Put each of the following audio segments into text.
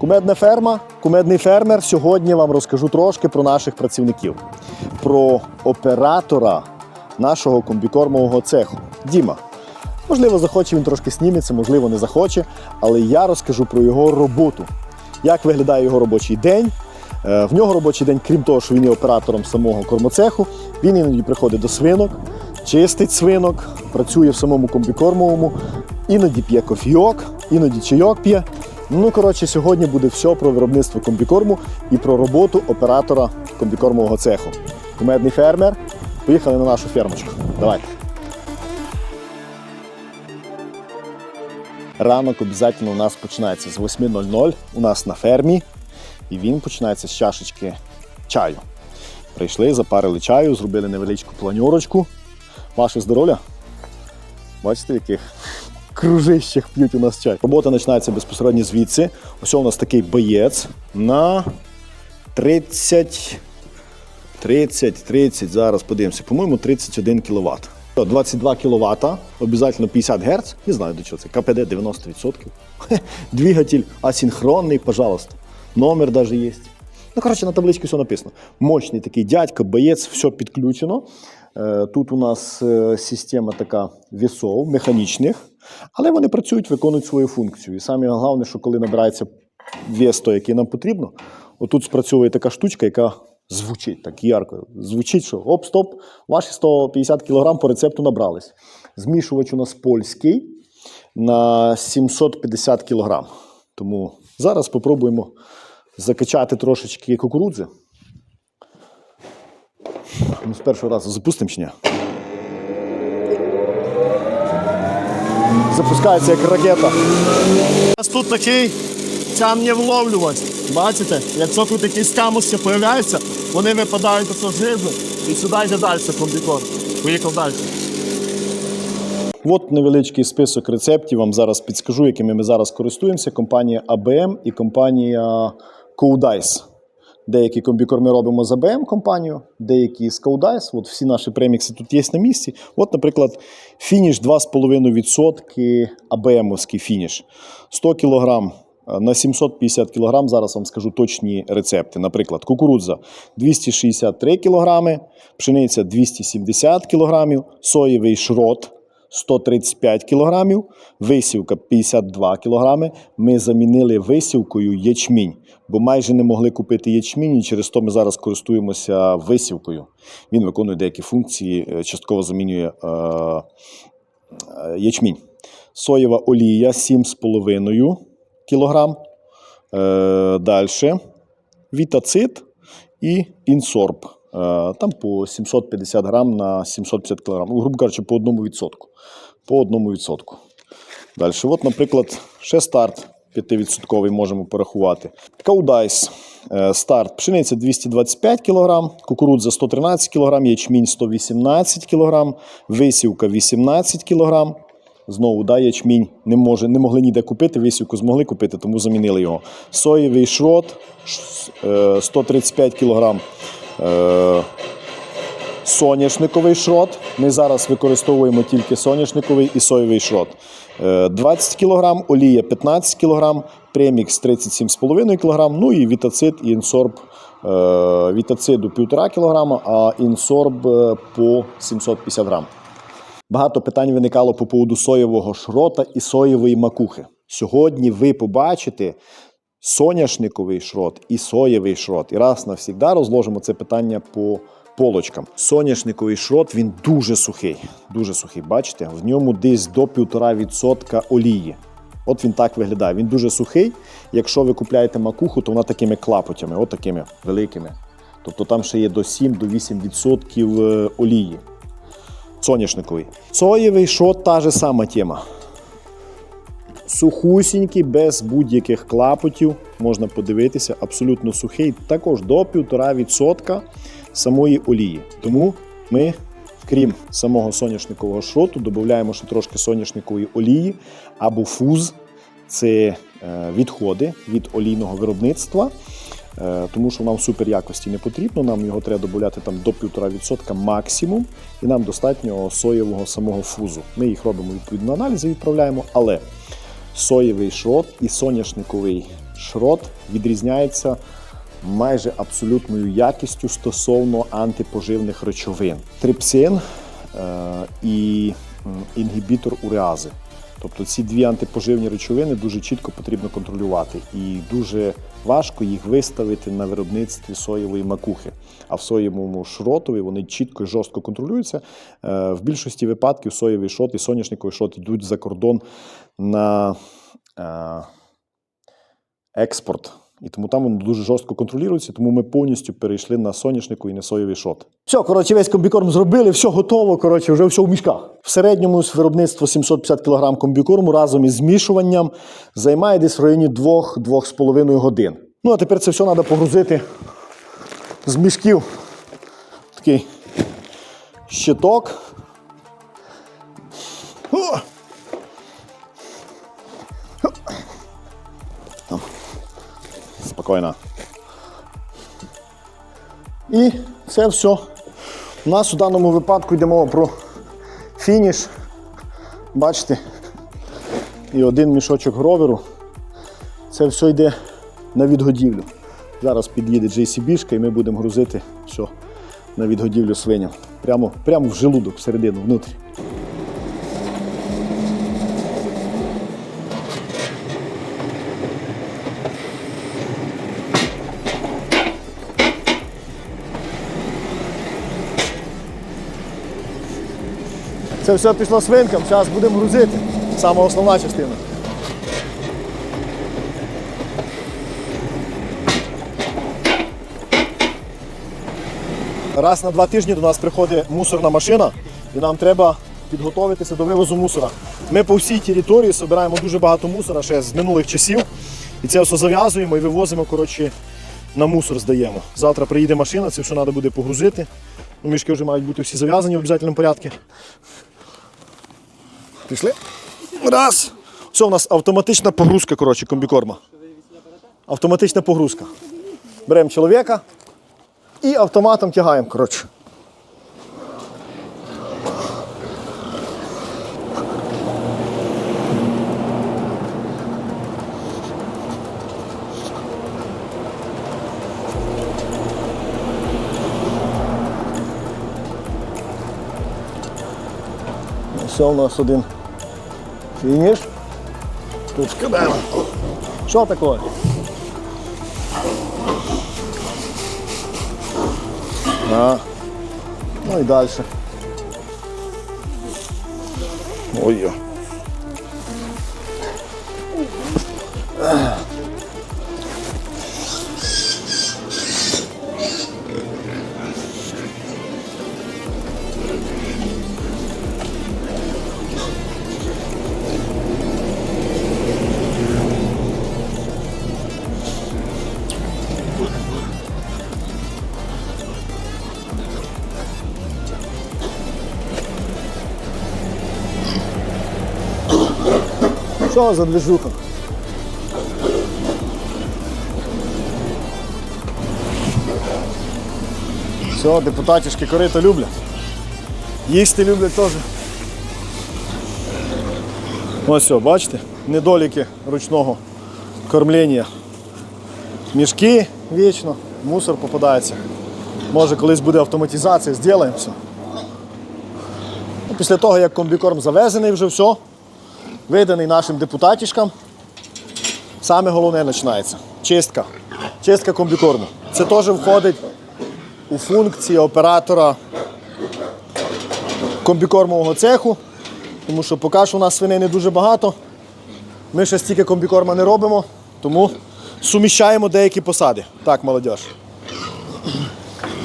Кумедна ферма, кумедний фермер. Сьогодні вам розкажу трошки про наших працівників, про оператора нашого комбікормового цеху. Діма. Можливо, захоче він трошки сніметься, можливо, не захоче, але я розкажу про його роботу. Як виглядає його робочий день. Е, В нього робочий день, крім того, що він є оператором самого кормоцеху, він іноді приходить до свинок, чистить свинок, працює в самому комбікормовому, іноді п'є кофійок, іноді чайок п'є. Ну, коротше, сьогодні буде все про виробництво комбікорму і про роботу оператора комбікормового цеху. Кумедний фермер. Поїхали на нашу фермочку. Давайте. Ранок обов'язково у нас починається з 8.00 у нас на фермі, і він починається з чашечки чаю. Прийшли, запарили чаю, зробили невеличку планьорочку. Ваше здоров'я? Бачите, яких кружищах п'ють у нас чай. Робота починається безпосередньо звідси. Ось у нас такий боєць на 30, 30, 30, зараз подивимося, по-моєму, 31 кВт. 22 кВт, обов'язково 50 Гц, не знаю до чого це, КПД 90%. Хе, Двигатель асинхронний, пожалуйста. Номер даже є. Ну, коротше, на табличці все написано. Мощний такий дядько, боєць, все підключено. Е, Тут у нас е, система така вісов, механічних, але вони працюють, виконують свою функцію. І саме головне, що коли набирається вес той, який нам потрібно, отут спрацьовує така штучка, яка звучить так ярко. Звучить, що оп, стоп, ваші 150 кг по рецепту набрались. Змішувач у нас польський на 750 кг. Тому зараз спробуємо закачати трошечки кукурудзи. Ну, з першого разу запустимо чи ні? Запускається як ракета. У нас тут такий тям'є вловлювач. Бачите? Якщо тут якісь камушки з'являються, вони випадають до жирно і сюди йде далі комбікорм. Поїхав далі. От невеличкий список рецептів вам зараз підскажу, якими ми зараз користуємося. Компанія ABM і компанія Codice. Деякі комбікорми робимо з ABM компанію, деякі з Codice. От всі наші премікси тут є на місці. От, наприклад, фініш 2,5% ABM-овський фініш. 100 кг на 750 кг. Зараз вам скажу точні рецепти. Наприклад, кукурудза 263 кг, пшениця 270 кг, соєвий шрот 135 кг, висівка 52 кг. Ми замінили висівкою ячмінь, бо майже не могли купити ячмінь, і через то ми зараз користуємося висівкою. Він виконує деякі функції, е, частково замінює е, е, ячмінь. Соєва олія 7,5 кг. Е, Далі вітацит і інсорб. Е, Там по 750 грам на 750 кг. Ну, грубо кажучи, по одному відсотку. По одному відсотку. Далі, от, наприклад, ще старт 5% можемо порахувати. Каудайс. Е, Старт. Пшениця 225 кг, кукурудза 113 кг, ячмінь 118 кг, висівка 18 кг. Знову да, ячмінь не, може, не могли ніде купити, висівку змогли купити, тому замінили його. Соєвий шрот е, 135 кг. Е, Соняшниковий шрот. Ми зараз використовуємо тільки соняшниковий і соєвий шрот. Е, 20 кг, олія 15 кг, премікс 37,5 кг, ну і вітацид і інсорб. Е, Вітациду 1,5 кг, а інсорб е, по 750 грам. Багато питань виникало по поводу соєвого шрота і соєвої макухи. Сьогодні ви побачите соняшниковий шрот і соєвий шрот. І раз навсігда розложимо це питання по полочкам. Соняшниковий шрот він дуже сухий. Дуже сухий. Бачите, в ньому десь до 1,5% олії. От він так виглядає. Він дуже сухий. Якщо ви купляєте макуху, то вона такими клапотями, от такими великими. Тобто там ще є до 7-8% е, олії соняшниковий. Соєвий шот та же сама тема. Сухусінький, без будь-яких клапотів, можна подивитися, абсолютно сухий, також до 1,5% самої олії. Тому ми, крім самого соняшникового шроту, додаємо ще трошки соняшникової олії або фуз. Це е, відходи від олійного виробництва. Е, тому що нам супер якості не потрібно, нам його треба додати там до 1,5% максимум, і нам достатньо соєвого самого фузу. Ми їх робимо відповідно аналізи, відправляємо, але соєвий шрот і соняшниковий шрот відрізняється майже абсолютною якістю стосовно антипоживних речовин. Трипсин е, і інгібітор уреази. Тобто ці дві антипоживні речовини дуже чітко потрібно контролювати, і дуже важко їх виставити на виробництві соєвої макухи. А в соєвому шротові вони чітко і жорстко контролюються. Е, В більшості випадків соєвий шот і соняшниковий шот йдуть за кордон на е, експорт. І тому там воно дуже жорстко контролюється, тому ми повністю перейшли на соняшнику і на соєвий шот. Все, коротше, весь комбікорм зробили, все готово, коротше, вже все в мішках. В середньому виробництво 750 кг комбікорму разом із змішуванням займає десь в районі 2-2,5 годин. Ну, а тепер це все треба погрузити з мішків. Такий щиток. О! Спокійно. І це все. У нас у даному випадку йде мова про фініш. Бачите? І один мішочок гроверу. Це все йде на відгодівлю. Зараз під'їде JCB-шка і ми будемо грузити все на відгодівлю свиням. Прямо, прямо в желудок, всередину, внутрі. Це все пішло свинкам, зараз будемо грузити. Саме основна частина. Раз на два тижні до нас приходить мусорна машина, і нам треба підготуватися до вивозу мусора. Ми по всій території збираємо дуже багато мусора ще з минулих часів. І це все зав'язуємо і вивозимо коротше, на мусор здаємо. Завтра приїде машина, це все треба буде погрузити. Ну, мішки вже мають бути всі зав'язані в обов'язковому порядку. Пішли. Раз. Все, у нас автоматична погрузка, коротше, комбікорма. Автоматична погрузка. Беремо чоловіка і автоматом тягаємо, коротше. Все, у нас один фініш. Тут скидаємо. Що таке? А. Ну і далі. Ой. Що за? Все, депутатішки корито люблять. Їсти люблять теж. Ось все, бачите? Недоліки ручного кормлення. Мішки вічно, мусор попадається. Може колись буде автоматизація, зробимо все. Ну, Після того, як комбікорм завезений вже все, виданий нашим депутатішкам, саме головне починається. Чистка. Чистка комбікорму. Це теж входить у функції оператора комбікормового цеху, тому що поки що у нас свиней не дуже багато. Ми ще стільки комбікорма не робимо, тому суміщаємо деякі посади. Так, молодь.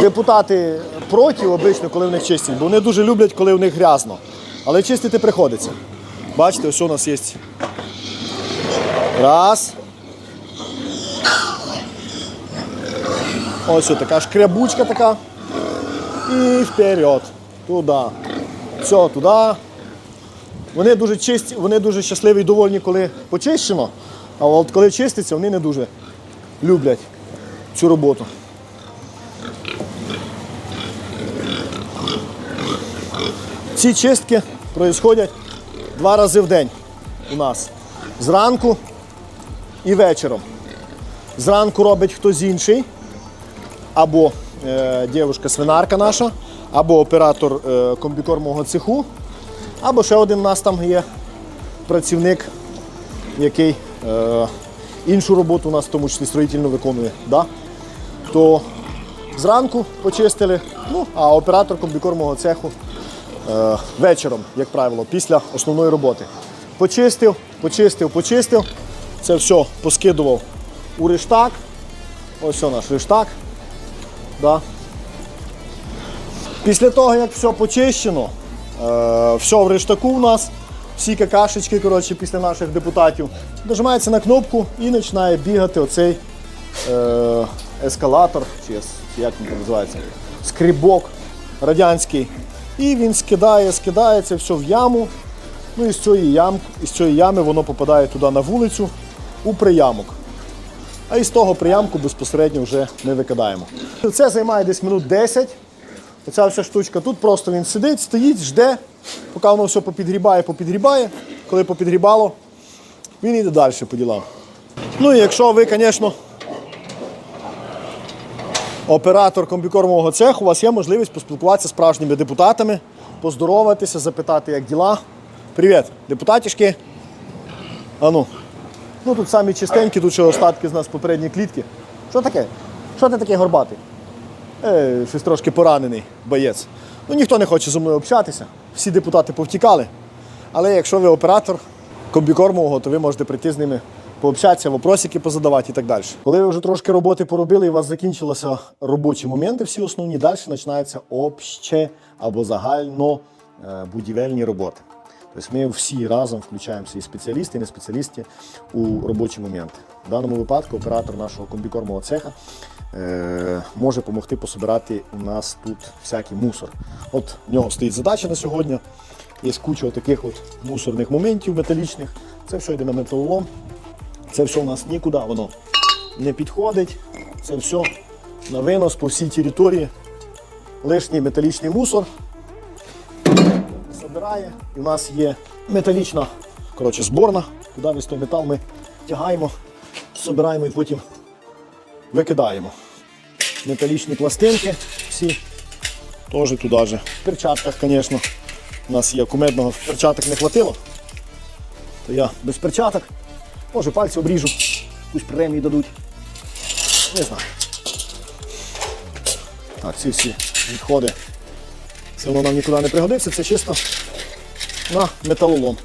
Депутати проти обично, коли в них чистять, бо вони дуже люблять, коли в них грязно. Але чистити приходиться. Бачите, ось у нас є. Раз. Ось така шкрябучка така. І вперед. Туди. Все, туди. Вони дуже чисті, вони дуже щасливі і довольні, коли почищено. А от коли чиститься, вони не дуже люблять цю роботу. Ці чистки проїсходять два рази в день у нас. Зранку і вечором. Зранку робить хтось інший, або е, дівчинка-свинарка наша, або оператор е, комбікормового цеху, або ще один у нас там є працівник, який е, іншу роботу у нас, в тому числі строїтельну, виконує. Да? То зранку почистили, ну, а оператор комбікормового цеху вечором, як правило, після основної роботи. Почистив, почистив, почистив. Це все поскидував у рештак. Ось все наш рештак. Да. Після того, як все почищено, е, все в рештаку у нас, всі какашечки коротше, після наших депутатів, нажимається на кнопку і починає бігати оцей е, ескалатор, чи, як він називається, скрібок радянський. І він скидає, скидає це все в яму. Ну і з цієї, ям, із цієї ями воно попадає туди на вулицю у приямок. А із того приямку безпосередньо вже не викидаємо. Це займає десь минут 10. Оця вся штучка. Тут просто він сидить, стоїть, жде, поки воно все попідгрібає, попідгрібає. Коли попідгрібало, він йде далі по ділам. Ну і якщо ви, звісно, оператор комбікормового цеху, у вас є можливість поспілкуватися з справжніми депутатами, поздороватися, запитати, як діла. Привіт, депутатішки. А ну. Тут самі чистенькі, тут ще остатки з нас попередньої клітки. Що таке? Що ти такий горбатий? Е, щось трошки поранений боєць. Ну ніхто не хоче зі мною общатися. Всі депутати повтікали. Але якщо ви оператор комбікормового, то ви можете прийти з ними пообщатися, вопросики позадавати і так далі. Коли ви вже трошки роботи поробили і у вас закінчилися робочі моменти, всі основні, далі починаються обще або загально е, будівельні роботи. Тобто ми всі разом включаємося і спеціалісти, і не спеціалісти у робочі моменти. В даному випадку оператор нашого комбікормового цеха е, може допомогти пособирати у нас тут всякий мусор. От в нього стоїть задача на сьогодні. Є куча таких от мусорних моментів металічних. Це все йде на металолом. Це все у нас нікуди воно не підходить. Це все на винос по всій території. Лишній металічний мусор забирає. І в нас є металічна коротше, зборна, куди весь той метал ми тягаємо, збираємо і потім викидаємо. Металічні пластинки всі теж туди же. В перчатках, звісно. У нас є кумедного перчаток не хватило. То я без перчаток. Може пальці обріжу, якусь премію дадуть. Не знаю. Так, ці всі відходи. Це воно нам нікуди не пригодиться, це чисто на металолом.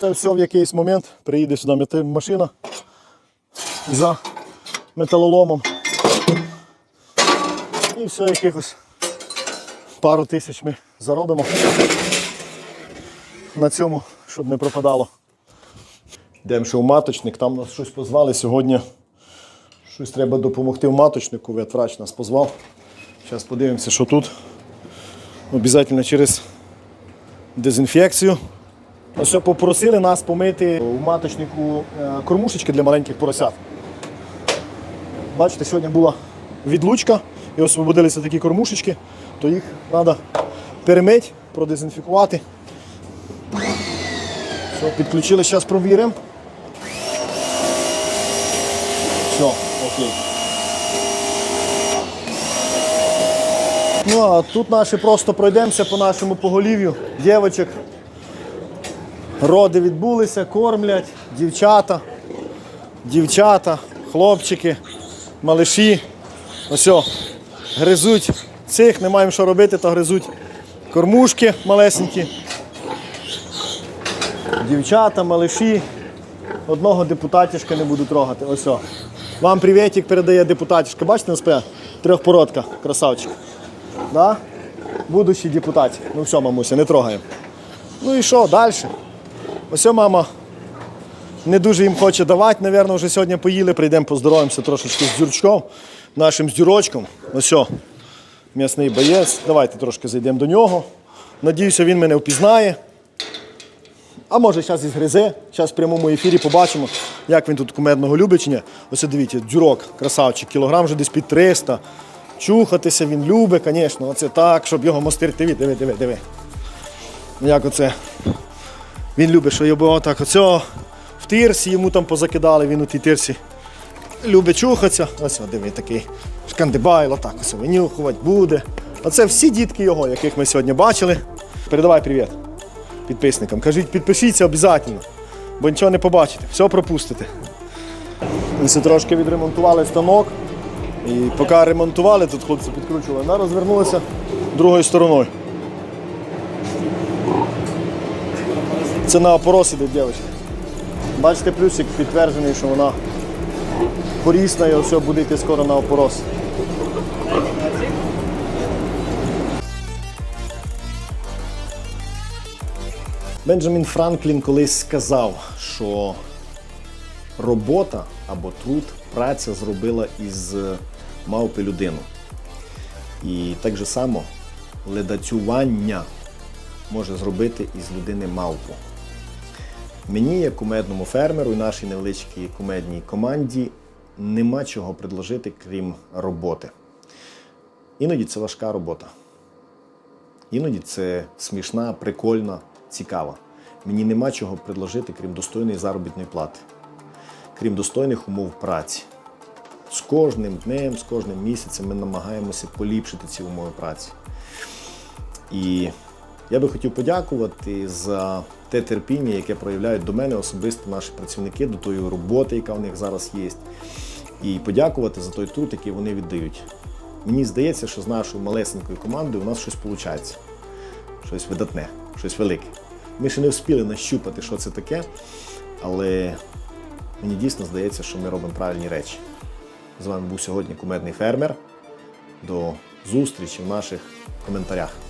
Це все в якийсь момент приїде сюди машина за металоломом. І все, якихось пару тисяч ми заробимо на цьому, щоб не пропадало. Йдемо ще в маточник, там нас щось позвали сьогодні. Щось треба допомогти в маточнику, ветврач нас позвав. Зараз подивимося, що тут. Обязательно через дезінфекцію. Ось попросили нас помити у маточнику е, кормушечки для маленьких поросят. Бачите, сьогодні була відлучка і освободилися такі кормушечки, то їх треба перемити, продезінфікувати. Все, підключили, зараз провіримо. Все, окей. Ну а тут наші просто пройдемося по нашому поголів'ю. Дівочок. Роди відбулися, кормлять, дівчата, дівчата, хлопчики, малиші. Ось, гризуть цих, не маємо що робити, то гризуть кормушки малесенькі. Дівчата, малиші. Одного депутатішка не буду трогати. Ось. о. Вам привітик передає депутатішка. Бачите, НСП? Трьохпородка, красавчик. Да? Будущий депутат. Ну все, мамуся, не трогаємо. Ну і що, далі? Ось мама не дуже їм хоче давати, напевно, вже сьогодні поїли, прийдемо поздоровимося трошечки з дюрчком, нашим дюрочком. Ось м'ясний боєць. Давайте трошки зайдемо до нього. Надіюся, він мене впізнає. А може, зараз і згризе. Зараз в прямому ефірі побачимо, як він тут кумедного ні. Ось дивіться, дюрок, красавчик, кілограм вже десь під 300. Чухатися він любить, звісно. Оце так, щоб його мостерти. Диви, диви, диви, диви. Як оце. Він любить, що його отак оцього в тирсі йому там позакидали, він у тій тирсі любить чухатися. Ось, диви, такий шкандибайло, так ось винюхувати буде. Оце всі дітки його, яких ми сьогодні бачили. Передавай привіт підписникам. Кажіть, підпишіться обов'язково, бо нічого не побачите, все пропустите. Ось трошки відремонтували станок. І поки ремонтували, тут хлопці підкручували, вона розвернулася другою стороною. Це на опорос іде, дівчатки. Бачите, плюсик підтверджений, що вона корисна і все буде йти скоро на опорос. Бенджамін Франклін колись сказав, що робота або труд, праця зробила із мавпи людину. І так же само ледацювання може зробити із людини мавпу. Мені, як кумедному фермеру і нашій невеличкій кумедній команді, нема чого предложити, крім роботи. Іноді це важка робота. Іноді це смішна, прикольна, цікава. Мені нема чого предложити, крім достойної заробітної плати, крім достойних умов праці. З кожним днем, з кожним місяцем ми намагаємося поліпшити ці умови праці. І я би хотів подякувати за те терпіння, яке проявляють до мене особисто наші працівники, до тої роботи, яка в них зараз є. І подякувати за той труд, який вони віддають. Мені здається, що з нашою малесенькою командою у нас щось виходить. Щось видатне, щось велике. Ми ще не встигли нащупати, що це таке, але мені дійсно здається, що ми робимо правильні речі. З вами був сьогодні кумедний фермер. До зустрічі в наших коментарях.